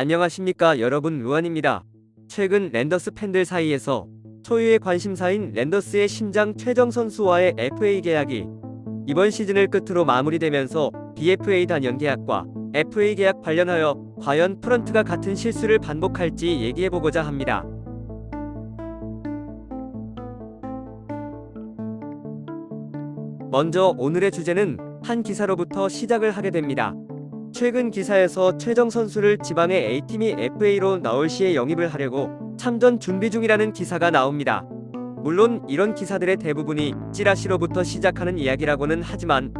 안녕하십니까 여러분 루안입니다. 최근 랜더스 팬들 사이에서 초유의 관심사인 랜더스의 심장 최정 선수와의 FA 계약이 이번 시즌을 끝으로 마무리되면서 BFA 단연 계약과 FA 계약 관련하여 과연 프런트가 같은 실수를 반복할지 얘기해보고자 합니다. 먼저 오늘의 주제는 한 기사로부터 시작을 하게 됩니다. 최근 기사에서 최정 선수를 지방의 A팀이 FA로 나올 시에 영입을 하려고 참전 준비 중이라는 기사가 나옵니다. 물론 이런 기사들의 대부분이 찌라시로부터 시작하는 이야기라고는 하지만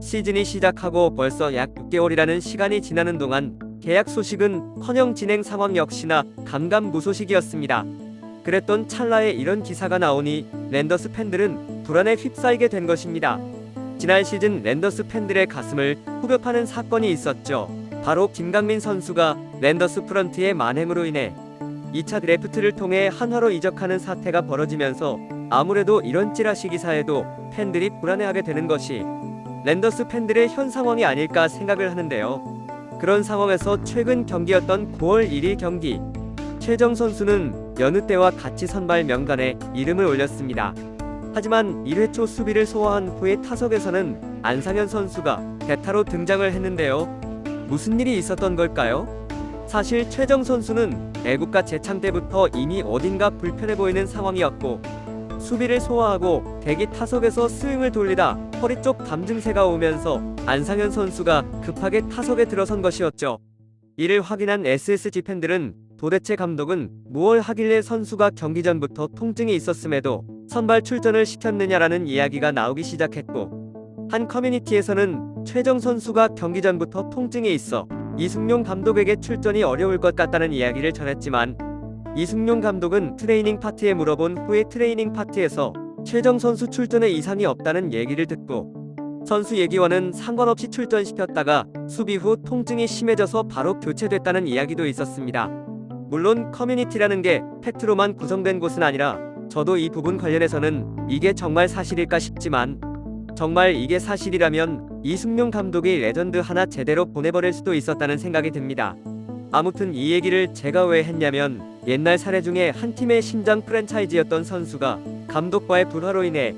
시즌이 시작하고 벌써 약 6개월이라는 시간이 지나는 동안 계약 소식은 커녕 진행 상황 역시나 감감무소식이었습니다. 그랬던 찰나에 이런 기사가 나오니 랜더스 팬들은 불안에 휩싸이게 된 것입니다. 지난 시즌 랜더스 팬들의 가슴을 후벼파는 사건이 있었죠. 바로 김강민 선수가 랜더스 프런트의 만행으로 인해 2차 드래프트를 통해 한화로 이적하는 사태가 벌어지면서 아무래도 이런 찌라시 기사에도 팬들이 불안해하게 되는 것이 랜더스 팬들의 현 상황이 아닐까 생각을 하는데요. 그런 상황에서 최근 경기였던 9월 1일 경기 최정 선수는 여느 때와 같이 선발 명단에 이름을 올렸습니다. 하지만 1회 초 수비를 소화한 후에 타석에서는 안상현 선수가 대타로 등장을 했는데요. 무슨 일이 있었던 걸까요? 사실 최정 선수는 애국가 재창 때부터 이미 어딘가 불편해 보이는 상황이었고 수비를 소화하고 대기 타석에서 스윙을 돌리다 허리 쪽 담증세가 오면서 안상현 선수가 급하게 타석에 들어선 것이었죠. 이를 확인한 SSG 팬들은 도대체 감독은 무얼 하길래 선수가 경기 전부터 통증이 있었음에도 선발 출전을 시켰느냐라는 이야기가 나오기 시작했고 한 커뮤니티에서는 최정 선수가 경기 전부터 통증이 있어 이승용 감독에게 출전이 어려울 것 같다는 이야기를 전했지만 이승용 감독은 트레이닝 파트에 물어본 후에 트레이닝 파트에서 최정 선수 출전에 이상이 없다는 얘기를 듣고 선수 얘기와는 상관없이 출전시켰다가 수비 후 통증이 심해져서 바로 교체됐다는 이야기도 있었습니다. 물론 커뮤니티라는 게 팩트로만 구성된 곳은 아니라 저도 이 부분 관련해서는 이게 정말 사실일까 싶지만 정말 이게 사실이라면 이승용 감독이 레전드 하나 제대로 보내버릴 수도 있었다는 생각이 듭니다. 아무튼 이 얘기를 제가 왜 했냐면 옛날 사례 중에 한 팀의 심장 프랜차이즈였던 선수가 감독과의 불화로 인해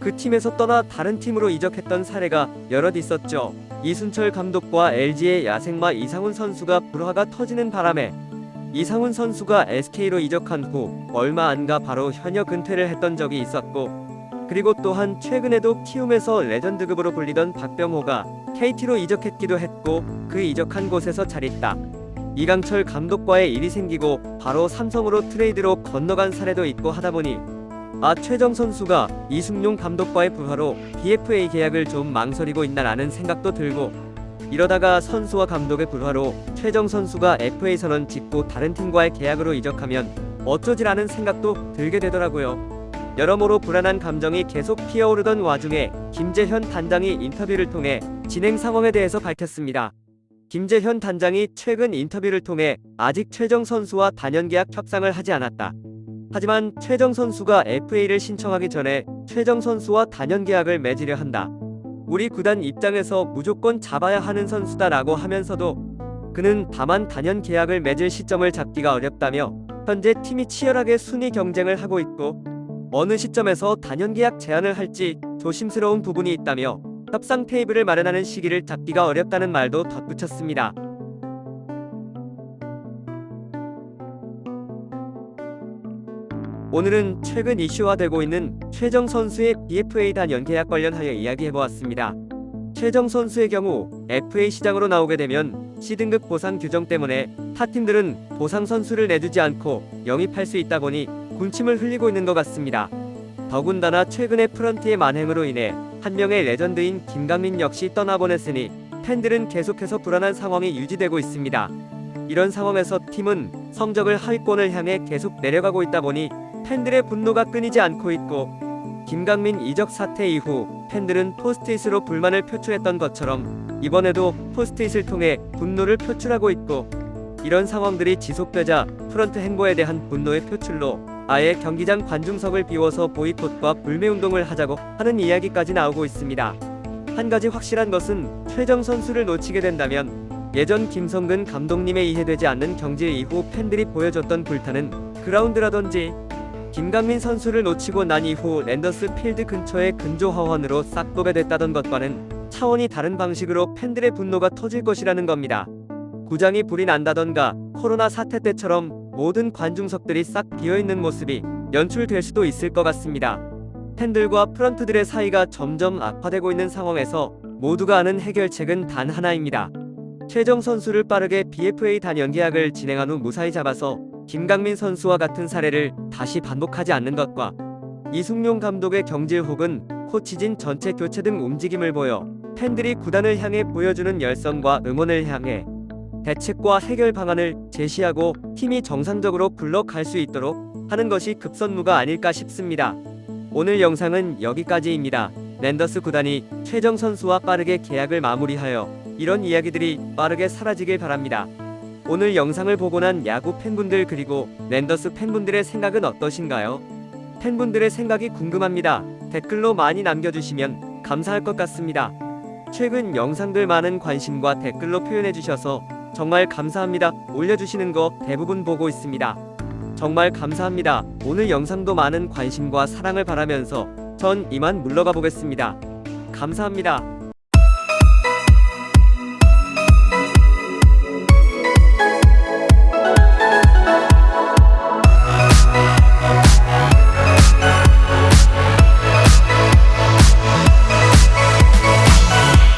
그 팀에서 떠나 다른 팀으로 이적했던 사례가 여럿 있었죠. 이순철 감독과 LG의 야생마 이상훈 선수가 불화가 터지는 바람에 이상훈 선수가 SK로 이적한 후 얼마 안 가 바로 현역 은퇴를 했던 적이 있었고 그리고 또한 최근에도 키움에서 레전드급으로 불리던 박병호가 KT로 이적했기도 했고 그 이적한 곳에서 잘 있다. 이강철 감독과의 일이 생기고 바로 삼성으로 트레이드로 건너간 사례도 있고 하다 보니 아 최정 선수가 이승용 감독과의 불화로 BFA 계약을 좀 망설이고 있나라는 생각도 들고 이러다가 선수와 감독의 불화로 최정 선수가 FA 선언 짓고 다른 팀과의 계약으로 이적하면 어쩌지라는 생각도 들게 되더라고요. 여러모로 불안한 감정이 계속 피어오르던 와중에 김재현 단장이 인터뷰를 통해 진행 상황에 대해서 밝혔습니다. 김재현 단장이 최근 인터뷰를 통해 아직 최정 선수와 단연 계약 협상을 하지 않았다. 하지만 최정 선수가 FA를 신청하기 전에 최정 선수와 단연 계약을 맺으려 한다. 우리 구단 입장에서 무조건 잡아야 하는 선수다라고 하면서도 그는 다만 단연 계약을 맺을 시점을 잡기가 어렵다며 현재 팀이 치열하게 순위 경쟁을 하고 있고 어느 시점에서 단연 계약 제안을 할지 조심스러운 부분이 있다며 협상 테이블을 마련하는 시기를 잡기가 어렵다는 말도 덧붙였습니다. 오늘은 최근 이슈화되고 있는 최정 선수의 BFA 단 연 계약 관련하여 이야기해보았습니다. 최정 선수의 경우 FA 시장으로 나오게 되면 C등급 보상 규정 때문에 타 팀들은 보상 선수를 내주지 않고 영입할 수 있다 보니 군침을 흘리고 있는 것 같습니다. 더군다나 최근의 프런트의 만행으로 인해 한 명의 레전드인 김강민 역시 떠나보냈으니 팬들은 계속해서 불안한 상황이 유지되고 있습니다. 이런 상황에서 팀은 성적을 하위권을 향해 계속 내려가고 있다 보니 팬들의 분노가 끊이지 않고 있고 김강민 이적 사태 이후 팬들은 포스트잇으로 불만을 표출했던 것처럼 이번에도 포스트잇을 통해 분노를 표출하고 있고 이런 상황들이 지속되자 프런트 행보에 대한 분노의 표출로 아예 경기장 관중석을 비워서 보이콧과 불매운동을 하자고 하는 이야기까지 나오고 있습니다. 한 가지 확실한 것은 최정 선수를 놓치게 된다면 예전 김성근 감독님의 이해되지 않는 경질 이후 팬들이 보여줬던 불타는 그라운드라든지 김강민 선수를 놓치고 난 이후 랜더스 필드 근처의 근조 화원으로 싹 도배됐다던 것과는 차원이 다른 방식으로 팬들의 분노가 터질 것이라는 겁니다. 구장이 불이 난다던가 코로나 사태 때처럼 모든 관중석들이 싹 비어있는 모습이 연출될 수도 있을 것 같습니다. 팬들과 프런트들의 사이가 점점 악화되고 있는 상황에서 모두가 아는 해결책은 단 하나입니다. 최정 선수를 빠르게 BFA 단연 계약을 진행한 후 무사히 잡아서 김강민 선수와 같은 사례를 다시 반복하지 않는 것과 이승용 감독의 경질 혹은 코치진 전체 교체 등 움직임을 보여 팬들이 구단을 향해 보여주는 열성과 응원을 향해 대책과 해결 방안을 제시하고 팀이 정상적으로 굴러갈 수 있도록 하는 것이 급선무가 아닐까 싶습니다. 오늘 영상은 여기까지입니다. 랜더스 구단이 최정 선수와 빠르게 계약을 마무리하여 이런 이야기들이 빠르게 사라지길 바랍니다. 오늘 영상을 보고 난 야구 팬분들 그리고 랜더스 팬분들의 생각은 어떠신가요? 팬분들의 생각이 궁금합니다. 댓글로 많이 남겨주시면 감사할 것 같습니다. 최근 영상들 많은 관심과 댓글로 표현해 주셔서 정말 감사합니다. 올려주시는 거 대부분 보고 있습니다. 정말 감사합니다. 오늘 영상도 많은 관심과 사랑을 바라면서 전 이만 물러가 보겠습니다. 감사합니다.